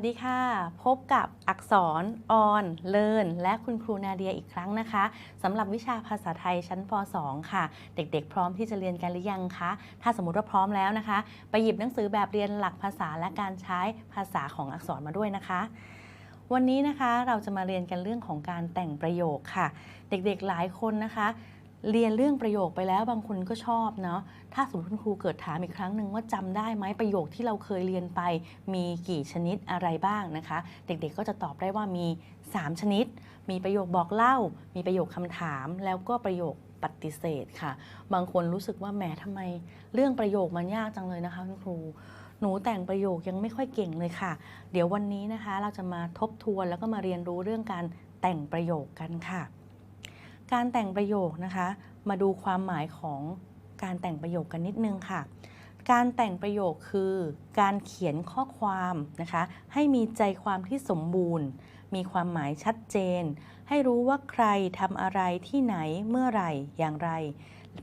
วัสดีค่ะ พบกับอักษรออนเลินและคุณครูนาเดียอีกครั้งนะคะสำหรับวิชาภาษาไทยชั้นป .2 ค่ะ เด็กๆ พร้อมที่จะเรียนกันหรือยังคะ ถ้าสมมติว่าพร้อมแล้วนะคะ ไปหยิบหนังสือแบบเรียนหลักภาษาและการใช้ภาษาของอักษรมาด้วยนะคะ วันนี้นะคะเราจะมาเรียนกันเรื่องของการแต่งประโยคค่ะ เด็กๆหลายคนนะคะ เรียนเรื่องประโยคไปแล้วบางคนก็ชอบเนาะถ้าสมมติคุณครูเกิดถามอีกครั้งหนึ่งว่าจำได้ไหมประโยคที่เราเคยเรียนไป มีกี่ชนิดอะไรบ้างนะคะ เด็กๆก็จะตอบได้ว่ามี 3 ชนิด มีประโยคบอกเล่า มีประโยคคำถาม แล้วก็ประโยคปฏิเสธค่ะ บางคนรู้สึกว่าแหมทำไม เรื่องประโยคมันยากจังเลยนะคะคุณครูหนูแต่งประโยคยังไม่ค่อยเก่งเลยค่ะ เดี๋ยววันนี้นะคะ เราจะมาทบทวนแล้วก็มาเรียนรู้เรื่องการแต่งประโยคกันค่ะ การแต่งประโยคนะคะ มาดูความหมายของการแต่งประโยคกันนิดนึงค่ะ การแต่งประโยคคือการเขียนข้อความนะคะ ให้มีใจความที่สมบูรณ์ มีความหมายชัดเจน ให้รู้ว่าใครทำอะไรที่ไหนเมื่อไหร่อย่างไร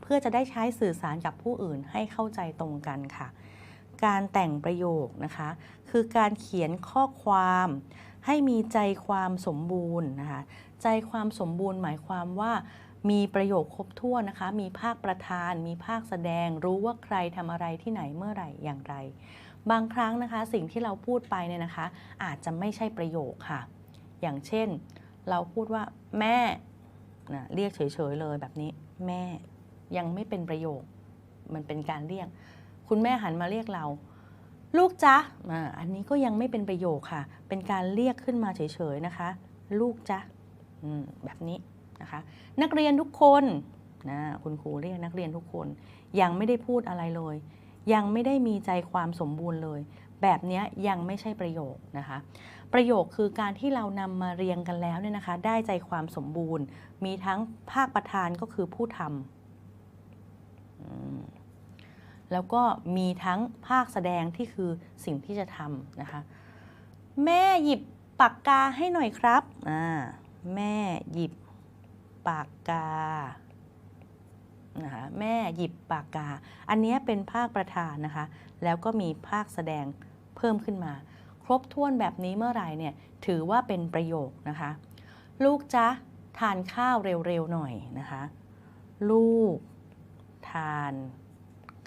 เพื่อจะได้ใช้สื่อสารกับผู้อื่นให้เข้าใจตรงกันค่ะ การแต่งประโยคนะคะ คือการเขียนข้อความให้มีใจความสมบูรณ์นะคะ ใจความสมบูรณ์หมายความว่ามีประโยคครบถ้วนนะคะ มีภาคประธาน มีภาคแสดง รู้ว่าใครทำอะไรที่ไหนเมื่อไหร่อย่างไร บางครั้งนะคะสิ่งที่เราพูดไปเนี่ยนะคะ อาจจะไม่ใช่ประโยคค่ะ อย่างเช่น เราพูดว่าแม่นะเรียกเฉยๆเลยแบบนี้ แม่ยังไม่เป็นประโยค มันเป็นการเรียก คุณแม่หันมาเรียกเรา ลูกจ๊ะอ่าอันนี้ก็ยังไม่เป็นประโยคค่ะ เป็นการเรียกขึ้นมาเฉยๆนะคะ ลูกจ๊ะ แบบนี้นะคะนักเรียนทุกคนนะคุณครูเรียกนักเรียนทุกคน ยังไม่ได้พูดอะไรเลย ยังไม่ได้มีใจความสมบูรณ์เลย แบบนี้ยังไม่ใช่ประโยคนะคะประโยคคือการที่เรานำมาเรียงกันแล้วเนี่ยนะคะ ได้ใจความสมบูรณ์ มีทั้งภาคประธานก็คือผู้ทำแล้วก็มีทั้งภาคแสดงที่คือสิ่งที่จะทำนะคะ แม่หยิบปากกาให้หน่อยครับอ่า แม่หยิบปากกานะคะแม่หยิบปากกา อันนี้เป็นภาคประธานนะคะ แล้วก็มีภาคแสดงเพิ่มขึ้นมา ครบถ้วนแบบนี้เมื่อไหร่เนี่ยถือว่าเป็นประโยคนะคะ ลูกจ๊ะทานข้าวเร็วๆหน่อยนะคะ ลูก ทาน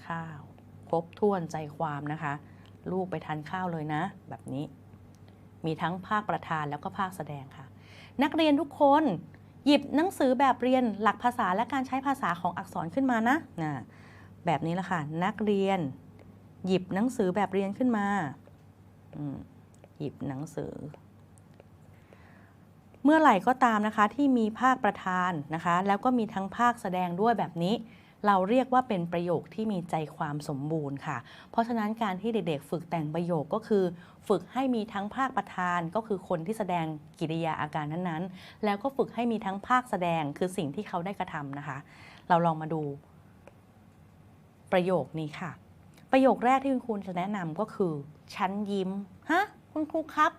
ข้าว ครบถ้วนใจความนะคะ ลูกไปทานข้าวเลยนะ แบบนี้ มีทั้งภาคประธานแล้วก็ภาคแสดงค่ะ นักเรียนทุกคน หยิบหนังสือแบบเรียนหลักภาษาและการใช้ภาษาของอักษรขึ้นมานะนะแบบนี้ละค่ะ นักเรียน หยิบหนังสือแบบเรียนขึ้นมาหยิบหนังสือ เมื่อไหร่ก็ตามนะคะที่มีภาคประธานนะคะ แล้วก็มีทั้งภาคแสดงด้วยแบบนี้ เราเรียกว่าเป็นประโยคที่มีใจความสมบูรณ์ค่ะ เพราะฉะนั้นการที่เด็กๆ ฝึกแต่งประโยคก็คือ ฝึกให้มีทั้งภาคประธานก็คือคนที่แสดงกิริยาอาการนั้นๆ แล้วก็ฝึกให้มีทั้งภาคแสดงคือสิ่งที่เขาได้กระทำนะคะ เราลองมาดูประโยคนี้ค่ะ ประโยคแรกที่คุณครูจะแนะนำก็คือฉันยิ้มฮะคุณครูครับ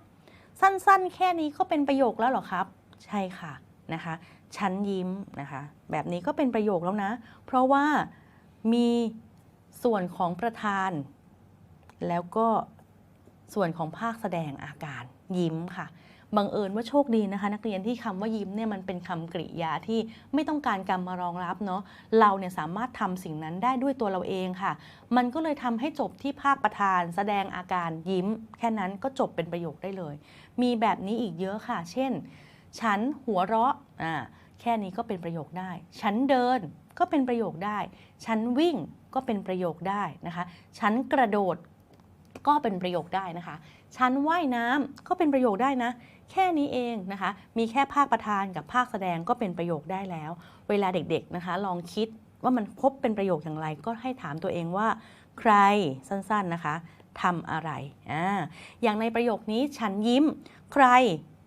สั้นๆ แค่นี้ก็เป็นประโยคแล้วหรอครับ ใช่ค่ะนะคะ ฉันยิ้มนะคะ แบบนี้ก็เป็นประโยคแล้วนะ เพราะว่ามีส่วนของประธาน แล้วก็ส่วนของภาคแสดงอาการยิ้มค่ะบังเอิญว่าโชคดีนะคะ นักเรียนที่คำว่ายิ้มเนี่ยมันเป็นคำกริยาที่ไม่ต้องการกรรมมารองรับเนาะเราเนี่ยสามารถทำสิ่งนั้นได้ด้วยตัวเราเองค่ะ มันก็เลยทำให้จบที่ภาคประธาน แสดงอาการยิ้ม แค่นั้นก็จบเป็นประโยคได้เลย มีแบบนี้อีกเยอะค่ะ เช่น ฉันหัวเราะอ่า แค่นี้ก็เป็นประโยคได้ ฉันเดินก็เป็นประโยคได้ ฉันวิ่งก็เป็นประโยคได้นะคะ ฉันกระโดดก็เป็นประโยคได้นะคะ ฉันว่ายน้ำก็เป็นประโยคได้นะ แค่นี้เองนะคะ มีแค่ภาคประธานกับภาคแสดงก็เป็นประโยคได้แล้ว เวลาเด็กๆนะคะ ลองคิดว่ามันพบเป็นประโยคอย่างไร ก็ให้ถามตัวเองว่า ใครสั้นๆนะคะทำอะไรอ่าอย่างในประโยคนี้ฉันยิ้ม ใคร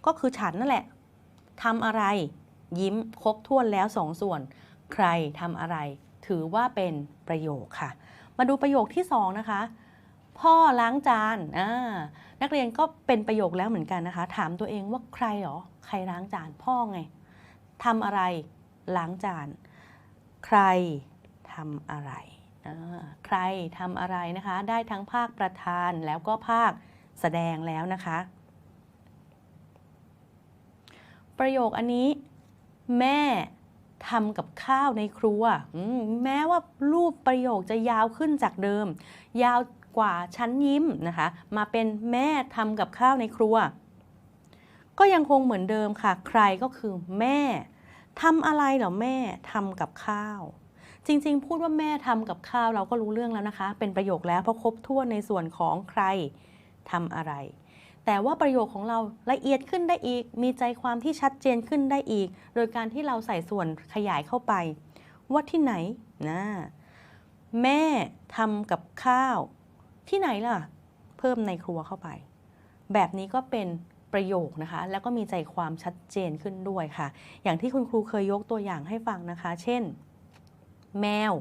ก็คือฉันนั่นแหละทำอะไร ยิ้มครบถ้วนแล้วสองส่วน ใครทำอะไร ถือว่าเป็นประโยคค่ะ มาดูประโยคที่สองนะคะ พ่อล้างจานอ่านักเรียนก็เป็นประโยคแล้วเหมือนกันนะคะ ถามตัวเองว่าใครหรอ ใครล้างจาน พ่อไงทำอะไร ล้างจาน ใครทำอะไรใครทำอะไรนะคะ ได้ทั้งภาคประธานแล้วก็ภาคแสดงแล้วนะคะ ประโยคอันนี้ แม่ทำกับข้าวในครัวมแม้ว่ารูปประโยคจะยาวขึ้นจากเดิม ยาวกว่าชั้นยิ้มนะคะ มาเป็นแม่ทำกับข้าวในครัว ก็ยังคงเหมือนเดิมค่ะ ใครก็คือแม่ทำอะไรเหรอแม่ทำกับข้าว จริงๆ พูดว่าแม่ทำกับข้าวเราก็รู้เรื่องแล้วนะคะ เป็นประโยคแล้วเพราะครบถ้วนในส่วนของใครทำอะไร แต่ว่าประโยคของเราละเอียดขึ้นได้อีก มีใจความที่ชัดเจนขึ้นได้อีก โดยการที่เราใส่ส่วนขยายเข้าไป ว่าที่ไหนนะแม่ทำกับข้าว ที่ไหนล่ะ เพิ่มในครัวเข้าไป แบบนี้ก็เป็นประโยคนะคะ แล้วก็มีใจความชัดเจนขึ้นด้วยค่ะ อย่างที่คุณครูเคยยกตัวอย่างให้ฟังนะคะ เช่น แมว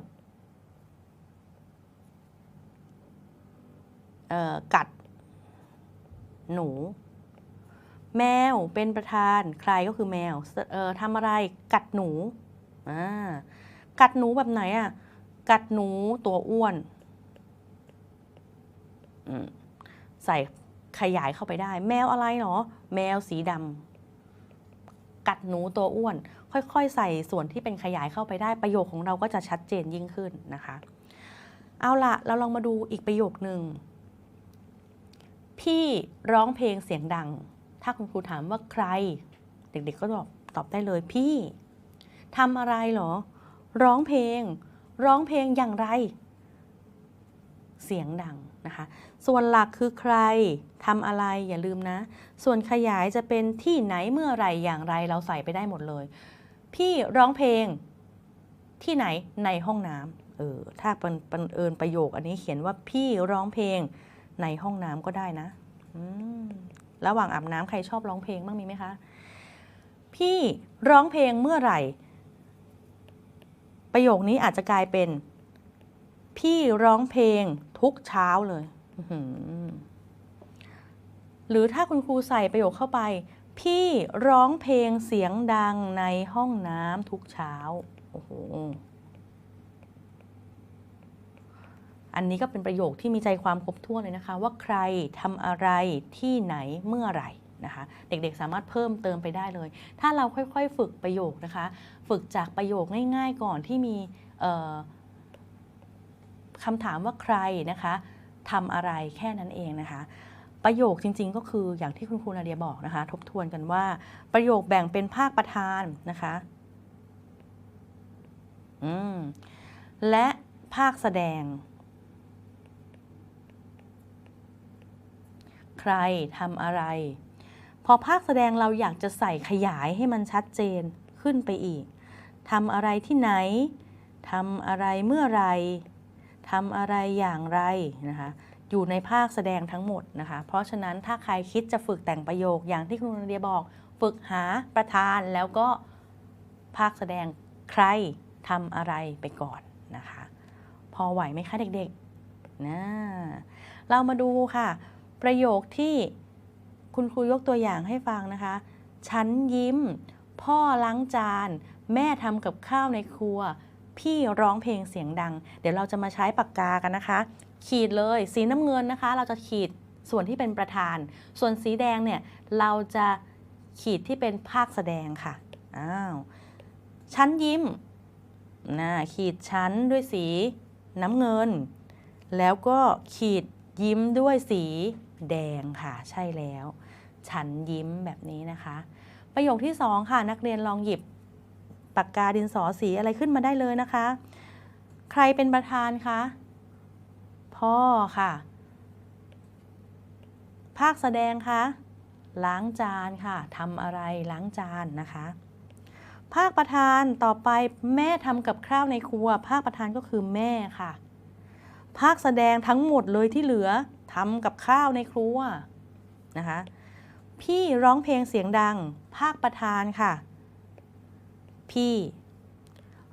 กัด หนู แมวเป็นประธานใครก็คือแมวเอ่อทำอะไรกัดหนูอ่ากัดหนูแบบไหนอะกัดหนูตัวอ้วนใส่ขยายเข้าไปได้ แมวอะไรหรอแมวสีดำกัดหนูตัวอ้วน ค่อยๆ ใส่ส่วนที่เป็นขยายเข้าไปได้ประโยคของเราก็จะชัดเจนยิ่งขึ้นนะคะ เอาละเราลองมาดูอีกประโยคหนึ่ง พี่ร้องเพลงเสียงดัง ถ้าคุณครูถามว่าใคร เด็กๆก็ตอบตอบได้เลยพี่ทำอะไรเหรอ ร้องเพลง ร้องเพลงอย่างไร เสียงดังนะคะ ส่วนหลักคือใครทำอะไรอย่าลืมนะ ส่วนขยายจะเป็นที่ไหนเมื่อไรอย่างไรเราใส่ไปได้หมดเลย พี่ร้องเพลงที่ไหนในห้องน้ำเออถ้าเป็นเป็นเอิญประโยคอันนี้เขียนว่าพี่ร้องเพลง ในห้องน้ำก็ได้นะระหว่างอาบน้ำใครชอบร้องเพลงบ้างมีไหมคะ พี่ร้องเพลงเมื่อไหร่ ประโยคนี้อาจจะกลายเป็น พี่ร้องเพลงทุกเช้าเลยอื้อหือหรือถ้าคุณครูใส่ประโยคเข้าไป พี่ร้องเพลงเสียงดังในห้องน้ำทุกเช้า โอ้โห อันนี้ก็เป็นประโยคที่มีใจความครบถ้วนเลยนะคะ ว่าใครทำอะไรที่ไหนเมื่อไหร่นะคะเด็กๆสามารถเพิ่มเติมไปได้เลย ถ้าเราค่อยๆ ฝึกประโยคนะคะ ฝึกจากประโยคง่าย ๆ ก่อนที่มีคำถามว่าใครนะคะทำอะไรแค่นั้นเองนะคะ ประโยคจริงๆก็คืออย่างที่คุณครูนาเดียบอกนะคะ ทบทวนกันว่าประโยคแบ่งเป็นภาคประธานนะคะอืมและภาคแสดง ใครทำอะไร พอภาคแสดงเราอยากจะใส่ขยายให้มันชัดเจนขึ้นไปอีกทำอะไรที่ไหนทำอะไรเมื่อไรทำอะไรอย่างไรนะคะอยู่ในภาคแสดงทั้งหมดนะคะ เพราะฉะนั้นถ้าใครคิดจะฝึกแต่งประโยคอย่างที่คุณนเดียบอก ฝึกหาประธานแล้วก็ภาคแสดงใครทำอะไรไปก่อนนะคะ พอไหวไหมคะเด็กๆนะเรามาดูค่ะ ประโยคที่คุณครูยกตัวอย่างให้ฟังนะคะ ฉันยิ้ม พ่อล้างจาน แม่ทำกับข้าวในครัว พี่ร้องเพลงเสียงดัง เดี๋ยวเราจะมาใช้ปากกากันนะคะ ขีดเลยสีน้ำเงินนะคะ เราจะขีดส่วนที่เป็นประธาน ส่วนสีแดงเนี่ยเราจะขีดที่เป็นภาคแสดงค่ะ อ้าว ชั้นยิ้มนะขีดชั้นด้วยสีน้ำเงิน แล้วก็ขีดยิ้มด้วยสี แดงค่ะ ใช่แล้ว ฉันยิ้มแบบนี้นะคะ ประโยคที่สองค่ะ นักเรียนลองหยิบปากกาดินสอสีอะไรขึ้นมาได้เลยนะคะ ใครเป็นประธานคะพ่อค่ะ ภาคแสดงคะล้างจานค่ะทำอะไรล้างจานนะคะ ภาคประธานต่อไปแม่ทำกับข้าวในครัว ภาคประธานก็คือแม่ค่ะ ภาคแสดงทั้งหมดเลยที่เหลือ ทำกับข้าวในครัวนะคะ พี่ร้องเพลงเสียงดัง ภาคประธานค่ะ พี่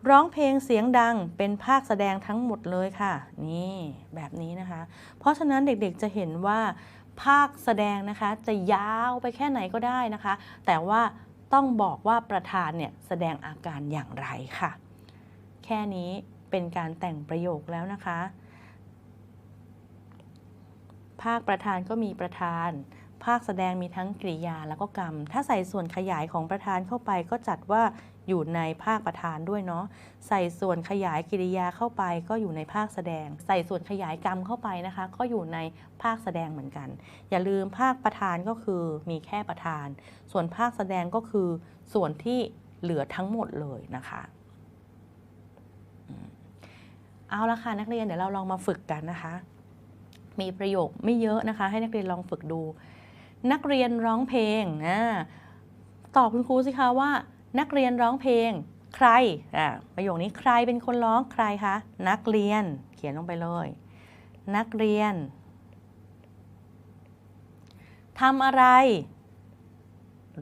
ร้องเพลงเสียงดังเป็นภาคแสดงทั้งหมดเลยค่ะ นี่แบบนี้นะคะ เพราะฉะนั้นเด็กๆจะเห็นว่า ภาคแสดงนะคะจะยาวไปแค่ไหนก็ได้นะคะ แต่ว่าต้องบอกว่าประธานเนี่ยแสดงอาการอย่างไรค่ะ แค่นี้เป็นการแต่งประโยคแล้วนะคะ ภาคประธานก็มีประธาน ภาคแสดงมีทั้งกริยาแล้วก็กรรม ถ้าใส่ส่วนขยายของประธานเข้าไปก็จัดว่าอยู่ในภาคประธานด้วยเนาะ ใส่ส่วนขยายกริยาเข้าไปก็อยู่ในภาคแสดง ใส่ส่วนขยายกรรมเข้าไปนะคะ ก็อยู่ในภาคแสดงเหมือนกัน อย่าลืมภาคประธานก็คือมีแค่ประธาน ส่วนภาคแสดงก็คือส่วนที่เหลือทั้งหมดเลยนะคะเอาละค่ะนักเรียนเดี๋ยวเราลองมาฝึกกันนะคะ มีประโยคไม่เยอะนะคะ ให้นักเรียนลองฝึกดู นักเรียนร้องเพลงอ่าตอบคุณครูสิคะว่า นักเรียนร้องเพลง ใครอ่าประโยคนี้ใครเป็นคนร้องใครคะนักเรียนเขียนลงไปเลย นักเรียนทำอะไร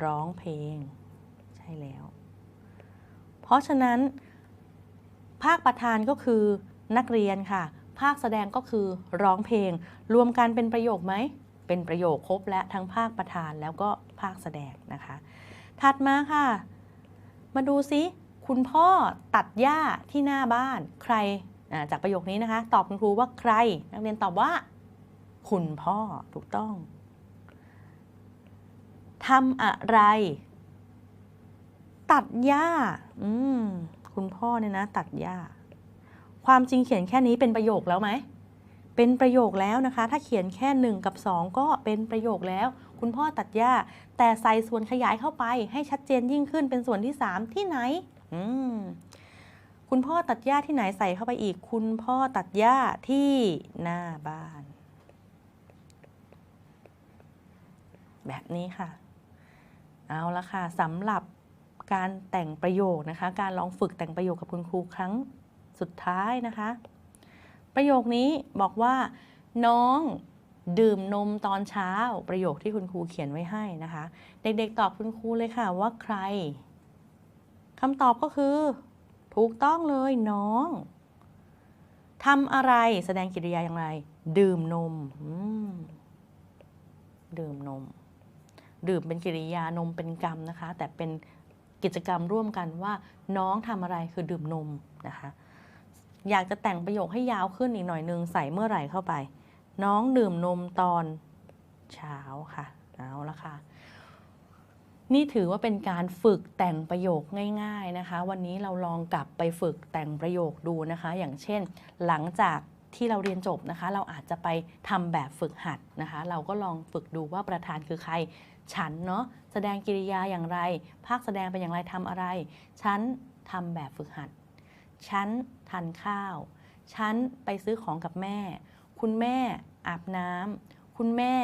ร้องเพลง ใช่แล้ว เพราะฉะนั้น ภาคประธานก็คือนักเรียนค่ะ ภาคแสดงก็คือร้องเพลง รวมกันเป็นประโยคไหม เป็นประโยคครบและทั้งภาคประธานแล้วก็ภาคแสดงนะคะ ถัดมาค่ะ มาดูซิ คุณพ่อตัดหญ้าที่หน้าบ้านใครจากประโยคนี้นะคะ ตอบคุณครูว่าใคร นักเรียนตอบว่า คุณพ่อถูกต้องทำอะไร ตัดหญ้า อืม คุณพ่อเนี่ยนะ ตัดหญ้า ความจริงเขียนแค่นี้เป็นประโยคแล้วไหม เป็นประโยคแล้วนะคะ ถ้าเขียนแค่ 1 กับ 2 ก็เป็นประโยคแล้ว คุณพ่อตัดหญ้า แต่ใส่ส่วนขยายเข้าไปให้ชัดเจนยิ่งขึ้นเป็นส่วนที่ 3 ที่ไหน อืมคุณพ่อตัดหญ้าที่ไหนใส่เข้าไปอีก คุณพ่อตัดหญ้าที่หน้าบ้าน แบบนี้ค่ะ เอาละค่ะสำหรับการแต่งประโยคนะคะ การลองฝึกแต่งประโยคกับคุณครูครั้ง สุดท้ายนะคะ ประโยคนี้บอกว่า น้องดื่มนมตอนเช้า ประโยคที่คุณครูเขียนไว้ให้นะคะ เด็กๆตอบคุณครูเลยค่ะว่าใครคำตอบก็คือ ถูกต้องเลยน้องทำอะไรแสดงกิริยาอย่างไร ดื่มนมมดื่มนม ดื่มเป็นกิริยานมเป็นกรรมนะคะ แต่เป็นกิจกรรมร่วมกันว่าน้องทำอะไรคือดื่มนมนะคะ อยากจะแต่งประโยคให้ยาวขึ้นอีกหน่อยนึงใส่เมื่อไหร่เข้าไป น้องดื่มนมตอนเช้าค่ะ เอาละค่ะ นี่ถือว่าเป็นการฝึกแต่งประโยคง่าย ๆนะคะ วันนี้เราลองกลับไปฝึกแต่งประโยคดูนะคะ อย่างเช่น หลังจากที่เราเรียนจบนะคะ เราอาจจะไปทำแบบฝึกหัดนะคะ เราก็ลองฝึกดูว่าประธานคือใคร ฉันเนาะแสดงกิริยาอย่างไร ภาคแสดงเป็นอย่างไรทำอะไร ฉันทำแบบฝึกหัด ฉันทานข้าว ฉันไปซื้อของกับแม่ คุณแม่อาบน้ำคุณแม่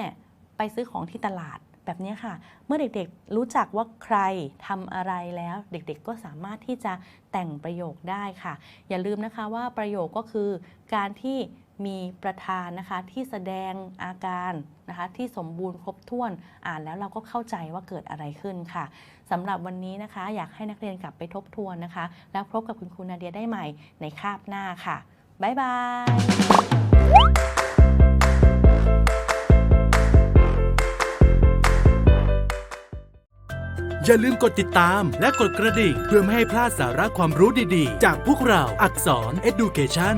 ไปซื้อของที่ตลาดแบบนี้ค่ะ เมื่อเด็กๆรู้จักว่าใครทำอะไรแล้ว เด็กๆก็สามารถที่จะแต่งประโยคได้ค่ะ อย่าลืมนะคะว่าประโยคก็คือการที่ มีประธานนะคะที่แสดงอาการนะคะที่สมบูรณ์ครบถ้วนอ่านแล้วเราก็เข้าใจว่าเกิดอะไรขึ้นค่ะสำหรับวันนี้นะคะ อยากให้นักเรียนกลับไปทบทวนนะคะ แล้วพบกับคุณครูนาเดียได้ใหม่ในคาบหน้าค่ะ บ๊ายบายอย่าลืมกดติดตามและกดกระดิ่ง เพื่อไม่ให้พลาดสาระความรู้ดีๆ จากพวกเราอักษร Education